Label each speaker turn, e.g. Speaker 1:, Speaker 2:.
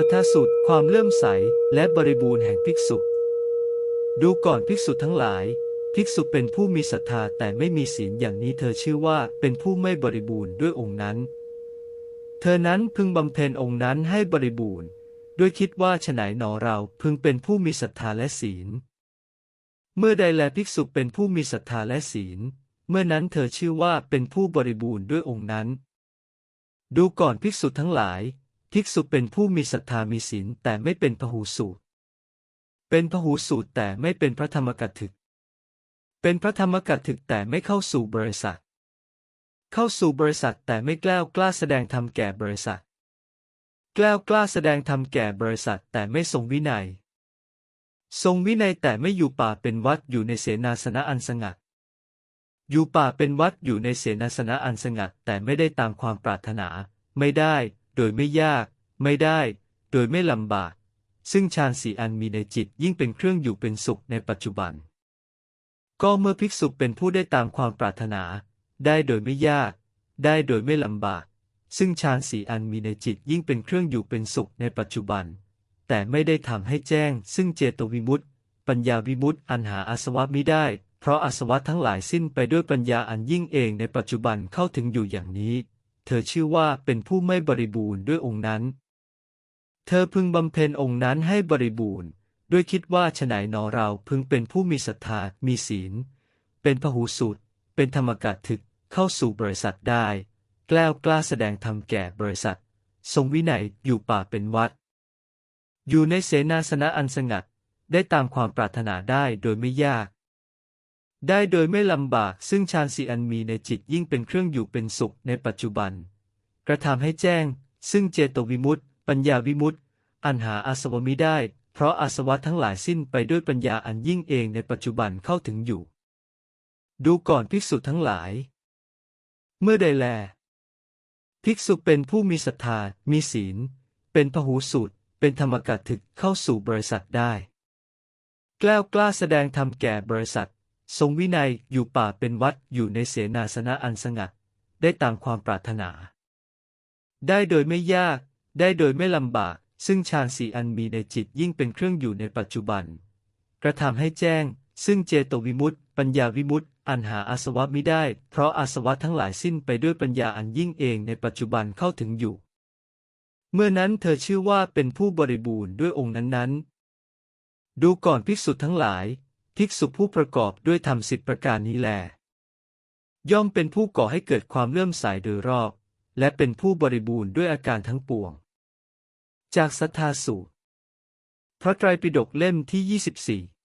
Speaker 1: สัทธาสุดความเลื่อมใส และบริบูรณ์แห่งภิกษุ ดูก่อนภิกษุทั้งหลาย ภิกษุเป็นผู้มีศรัทธาแต่ไม่มีศีลอย่างนี้เธอชื่อว่าเป็นผู้ไม่บริบูรณ์ด้วยองค์นั้น เธอนั้นพึงบำเพ็ญองค์นั้นให้บริบูรณ์ ด้วยคิดว่าฉไหนหนอเราพึงเป็นผู้มีศรัทธาและศีล เมื่อใดแลภิกษุเป็นผู้มีศรัทธาและศีล เมื่อนั้นเธอชื่อว่าเป็นผู้บริบูรณ์ด้วยองค์นั้น ดูก่อนภิกษุทั้งหลาย ภิกษุเป็นผู้มีศรัทธามีศีลแต่ไม่เป็นพหูสูตร เป็นพหูสูตรแต่ไม่เป็นพระธรรมกัตถึก เป็นพระธรรมกัตถึกแต่ไม่เข้าสู่บริษัท เข้าสู่บริษัทแต่ไม่กล้ากล้าแสดงธรรมแก่บริษัท กล้ากล้าแสดงธรรมแก่บริษัทแต่ไม่ทรงวินัย ทรงวินัยแต่ไม่อยู่ป่าเป็นวัดอยู่ในเสนาสนะอันสงัด อยู่ป่าเป็นวัดอยู่ในเสนาสนะอันสงัดแต่ไม่ได้ตามความปรารถนา ไม่ได้ โดยไม่ยาก ไม่ได้ โดยไม่ลำบาก ซึ่งฌานสีอันมีในจิตยิ่งเป็นเครื่องอยู่เป็นสุขในปัจจุบัน ก็เมื่อภิกษุเป็นผู้ได้ตามความปรารถนา ได้โดยไม่ยาก ได้โดยไม่ลำบาก ซึ่งฌานสีอันมีในจิตยิ่งเป็นเครื่องอยู่เป็นสุขในปัจจุบัน แต่ไม่ได้ทำให้แจ้ง ซึ่งเจตวิมุตติ ปัญญาวิมุตติอันหาอาสวะมิได้เพราะอาสวะทั้งหลายสิ้นไปด้วยปัญญาอันยิ่งเองในปัจจุบันเข้าถึงอยู่อย่างนี้ เธอชื่อว่าเป็นผู้ไม่บริบูรณ์ด้วยองค์นั้น เธอพึงบำเพ็ญองค์นั้นให้บริบูรณ์ ด้วยคิดว่าฉไหนหนอเราพึงเป็นผู้มีศรัทธา มีศีล เป็นพหูสูตรเป็นธรรมกาถึกเข้าสู่บริษัทได้แกล้วกล้าแสดงธรรมแก่บริษัท ทรงวินัยอยู่ป่าเป็นวัด อยู่ในเสนาสนะอันสงัดได้ตามความปรารถนาได้โดยไม่ยาก ได้โดยไม่ลำบาก ซึ่งฌานสีอันมีในจิตยิ่งเป็นเครื่องอยู่เป็นสุขในปัจจุบัน กระทำให้แจ้ง ซึ่งเจโตวิมุตติ ปัญญาวิมุตติ อันหาอาสวะมิได้ เพราะอาสวะทั้งหลายสิ้นไปด้วยปัญญาอันยิ่งเองในปัจจุบันเข้าถึงอยู่ ดูก่อนภิกษุทั้งหลาย เมื่อใดแล ภิกษุเป็นผู้มีศรัทธา มีศีล เป็นพหูสูตร เป็นธรรมกัตถึกเข้าสู่บริษัทได้ แกล้วกล้าแสดงธรรมแก่บริษัท ทรงวินัยอยู่ป่าเป็นวัดอยู่ในเสนาสนะอันสงัด ได้ตามความปรารถนา ได้โดยไม่ยาก ได้โดยไม่ลำบาก ซึ่งฌานสีอันมีในจิตยิ่งเป็นเครื่องอยู่ในปัจจุบัน กระทำให้แจ้ง ซึ่งเจโตวิมุตติปัญญาวิมุตติอันหาอาสวะมิได้ เพราะอาสวะทั้งหลายสิ้นไปด้วยปัญญาอันยิ่งเองในปัจจุบันเข้าถึงอยู่ เมื่อนั้นเธอชื่อว่าเป็นผู้บริบูรณ์ด้วยองค์นั้นๆ ดูก่อนภิกษุทั้งหลาย ภิกษุผู้ประกอบด้วยธรรมสิบประการนี้แล ย่อมเป็นผู้ก่อให้เกิดความเลื่อมใสโดยรอบ และเป็นผู้บริบูรณ์ด้วยอาการทั้งปวง จากสัทธาสูตรพระไตรปิฎกเล่มที่ 24